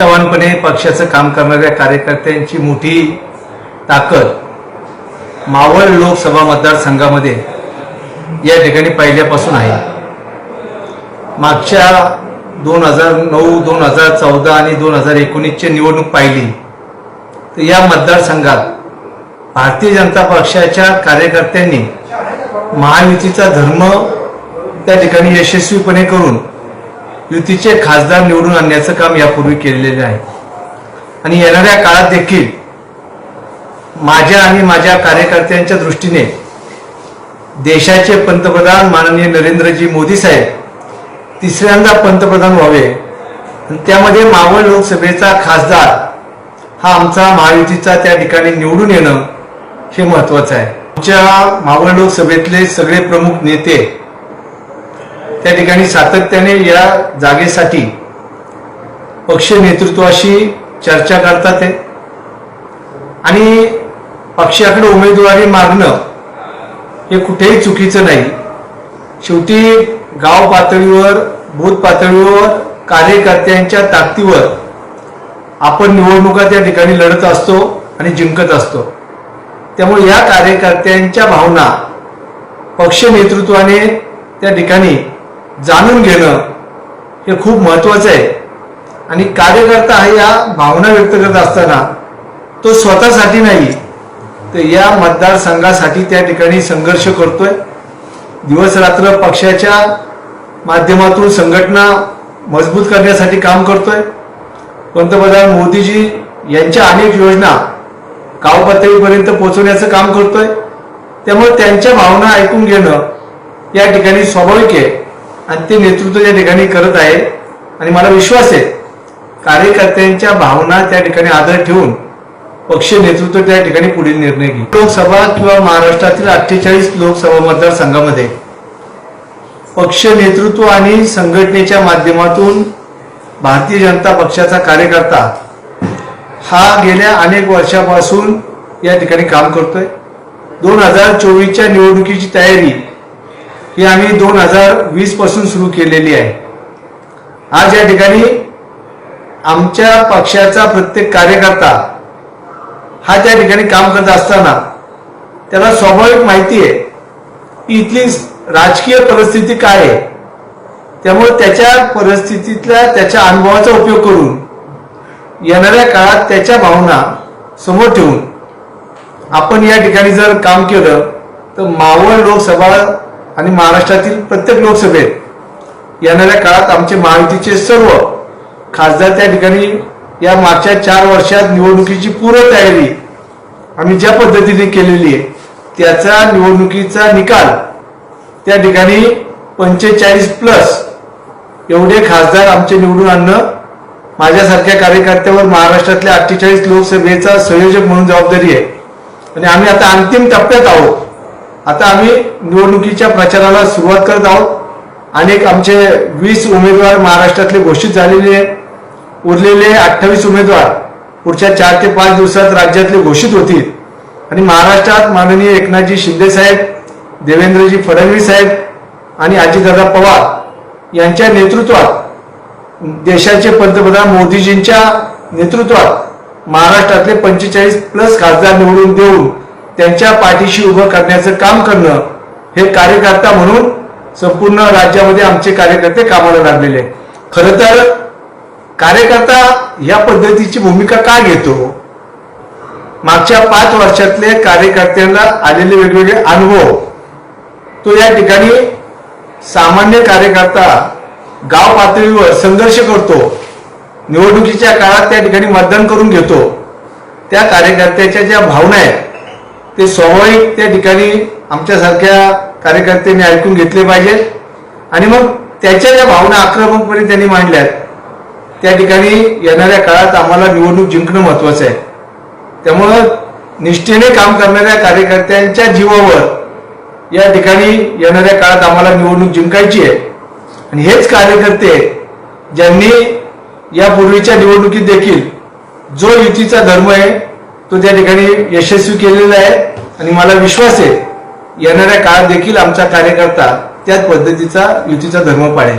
निष्ठावानपणे पक्षाचं काम करणाऱ्या कार्यकर्त्यांची मोठी ताकद मावळ लोकसभा मतदारसंघामध्ये या ठिकाणी पहिल्यापासून आहे. मागच्या दोन हजार नऊ दोन हजार चौदा आणि दोन हजार एकोणीसची निवडणूक पाहिली तर या मतदारसंघात भारतीय जनता पक्षाच्या कार्यकर्त्यांनी महायुतीचा धर्म त्या ठिकाणी यशस्वीपणे करून युतीचे खासदार निवडून आणण्याचं काम यापूर्वी केलेलं आहे. आणि येणाऱ्या काळात देखील माझ्या आणि माझ्या कार्यकर्त्यांच्या दृष्टीने देशाचे पंतप्रधान माननीय नरेंद्रजी मोदी साहेब तिसऱ्यांदा पंतप्रधान व्हावे. आणि त्यामध्ये मावळ लोकसभेचा खासदार हा आमचा महायुतीचा त्या ठिकाणी निवडून येणं हे महत्वाचं आहे. आमच्या मावळ लोकसभेतले सगळे प्रमुख नेते त्या ठिकाणी सातत्याने या जागेसाठी पक्ष नेतृत्वाशी चर्चा करतात आहे आणि पक्षाकडे उमेदवारी मागणं हे कुठेही चुकीचं नाही. शेवटी गाव पातळीवर बूथ पातळीवर कार्यकर्त्यांच्या ताकदीवर आपण निवडणुका त्या ठिकाणी लढत असतो आणि जिंकत असतो. त्यामुळे या कार्यकर्त्यांच्या भावना पक्ष नेतृत्वाने त्या ठिकाणी जाणून घेणं हे खूप महत्वाचं आहे. आणि कार्यकर्ता हा या भावना व्यक्त करत असताना तो स्वतःसाठी नाही तर या मतदारसंघासाठी त्या ठिकाणी संघर्ष करतोय. दिवस रात्र पक्षाच्या माध्यमातून संघटना मजबूत करण्यासाठी काम करतोय. पंतप्रधान मोदीजी यांच्या अनेक योजना गाव पातळीपर्यंत पोहोचवण्याचं काम करतोय. त्यामुळे त्यांच्या भावना ऐकून घेणं या ठिकाणी स्वाभाविक आहे. आणि ते नेतृत्व या ठिकाणी करत आहे. आणि मला विश्वास आहे कार्यकर्त्यांच्या भावना त्या ठिकाणी आदर ठेवून पक्ष नेतृत्व त्या ठिकाणी पुढील निर्णय घेईल. लोकसभा किंवा महाराष्ट्रातील अठ्ठेचाळीस लोकसभा मतदारसंघामध्ये पक्ष नेतृत्व आणि संघटनेच्या माध्यमातून भारतीय जनता पक्षाचा कार्यकर्ता हा गेल्या अनेक वर्षापासून या ठिकाणी काम करतोय. दोन हजार चोवीसच्या निवडणुकीची तयारी ही आम्ही दोन हजार वीसपासून सुरू केलेली आहे. आज या ठिकाणी आमच्या पक्षाचा प्रत्येक कार्यकर्ता हा त्या ठिकाणी काम करत असताना त्याला स्वाभाविक माहिती आहे की इथली राजकीय परिस्थिती काय आहे त्यामुळे त्याच्या परिस्थितीतल्या त्याच्या अनुभवाचा उपयोग करून येणाऱ्या काळात त्याच्या भावना समोर ठेवून आपण या ठिकाणी जर काम केलं तर मावळ लोकसभा आणि महाराष्ट्रातील प्रत्येक लोकसभेत येणाऱ्या काळात आमचे महायुतीचे सर्व खासदार त्या ठिकाणी या मागच्या चार वर्षात निवडणुकीची पूर्ण तयारी आम्ही ज्या पद्धतीने केलेली आहे त्याचा निवडणुकीचा निकाल त्या ठिकाणी पंचेचाळीस प्लस एवढे खासदार आमचे निवडून आणणं माझ्यासारख्या कार्यकर्त्यावर महाराष्ट्रातल्या अठ्ठेचाळीस लोकसभेचा संयोजक म्हणून जबाबदारी आहे. आणि आम्ही आता अंतिम टप्प्यात आहोत. आता आम्ही निवडणुकीच्या प्रचाराला सुरुवात करत आहोत. अनेक आमचे वीस उमेदवार महाराष्ट्रातले घोषित झालेले आहेत. उरलेले अठ्ठावीस उमेदवार पुढच्या चार ते पाच दिवसात राज्यातले घोषित होतील. आणि महाराष्ट्रात माननीय एकनाथजी शिंदे साहेब देवेंद्रजी फडणवीस साहेब आणि अजितदादा पवार यांच्या नेतृत्वात देशाचे पंतप्रधान मोदीजींच्या नेतृत्वात महाराष्ट्रातले पंचेचाळीस प्लस खासदार निवडून देऊन त्यांच्या पाठीशी उभं करण्याचं काम करणं हे कार्यकर्ता म्हणून संपूर्ण राज्यामध्ये आमचे कार्यकर्ते कामाला लागलेले आहेत. खरं तर कार्यकर्ता या पद्धतीची भूमिका का घेतो? मागच्या पाच वर्षातले कार्यकर्त्यांना आलेले वेगवेगळे अनुभव. तो या ठिकाणी सामान्य कार्यकर्ता गाव पातळीवर संघर्ष करतो. निवडणुकीच्या काळात त्या ठिकाणी मतदान करून घेतो. त्या कार्यकर्त्याच्या ज्या भावना आहेत ते स्वाभाविक त्या ठिकाणी आमच्यासारख्या कार्यकर्त्यांनी ऐकून घेतले पाहिजेत आणि मग त्याच्या ज्या भावना आक्रमकपणे त्यांनी मांडल्यात त्या ठिकाणी येणाऱ्या काळात आम्हाला निवडणूक जिंकणं महत्वाचं आहे. त्यामुळं निष्ठेने काम करणाऱ्या कार्यकर्त्यांच्या जीवावर या ठिकाणी येणाऱ्या काळात आम्हाला निवडणूक जिंकायची आहे. आणि हेच कार्यकर्ते ज्यांनी यापूर्वीच्या निवडणुकीत देखील जो युतीचा धर्म आहे तो त्या ठिकाणी यशस्वी केलेला आहे आणि मला विश्वास आहे येणाऱ्या काळात देखील आमचा कार्यकर्ता त्याच पद्धतीचा युतीचा धर्म पाळेल.